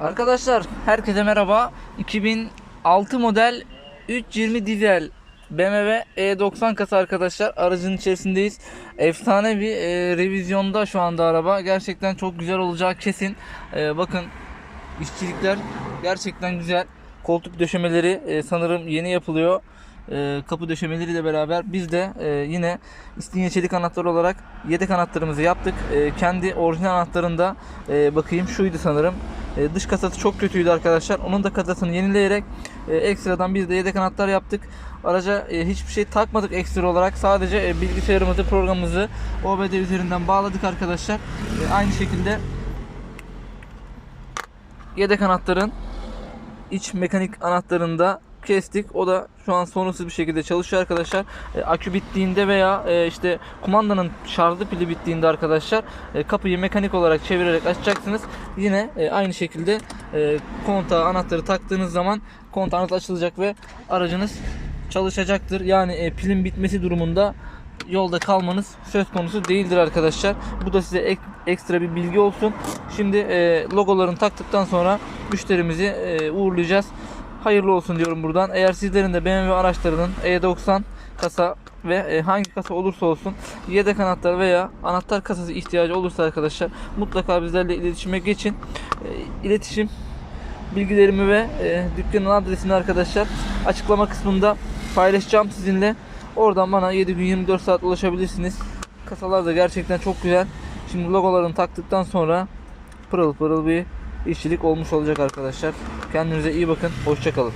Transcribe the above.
Arkadaşlar herkese merhaba. 2006 model 320 dizel BMW E90 kasa arkadaşlar. Aracın içerisindeyiz. Efsane bir e, revizyonda şu anda araba. Gerçekten çok güzel olacağı kesin. E, bakın işçilikler gerçekten güzel. Koltuk döşemeleri e, sanırım yeni yapılıyor. E, kapı döşemeleriyle beraber biz de e, yine İstinye çelik anahtar olarak yedek anahtarımızı yaptık. E, kendi orijinal anahtarında e, bakayım şuydu sanırım. E, dış kasası çok kötüydü arkadaşlar. Onun da kasasını yenileyerek e, ekstradan biz de yedek anahtar yaptık. Araca e, hiçbir şey takmadık ekstra olarak. Sadece e, bilgisayarımızı, programımızı OBD üzerinden bağladık arkadaşlar. E, aynı şekilde yedek anahtarın iç mekanik anahtarında kestik. O da şu an sorunsuz bir şekilde çalışıyor arkadaşlar. E, akü bittiğinde veya e, işte kumandanın şarjlı pili bittiğinde arkadaşlar e, kapıyı mekanik olarak çevirerek açacaksınız. Yine e, aynı şekilde e, kontağı anahtarı taktığınız zaman kontağınız açılacak ve aracınız çalışacaktır. Yani e, pilin bitmesi durumunda yolda kalmanız söz konusu değildir arkadaşlar. Bu da size ek- ekstra bir bilgi olsun. Şimdi e, logolarını taktıktan sonra müşterimizi e, uğurlayacağız. Hayırlı olsun diyorum buradan. Eğer sizlerin de BMW araçlarının E90 kasa ve e, hangi kasa olursa olsun yedek anahtar veya anahtar kasası ihtiyacı olursa arkadaşlar mutlaka bizlerle iletişime geçin. E, iletişim bilgilerimi ve e, dükkanın adresini arkadaşlar açıklama kısmında paylaşacağım sizinle. Oradan bana 7 gün 24 saat ulaşabilirsiniz. Kasalar da gerçekten çok güzel. Şimdi logolarını taktıktan sonra pırıl pırıl bir işçilik olmuş olacak arkadaşlar. Kendinize iyi bakın. Hoşçakalın.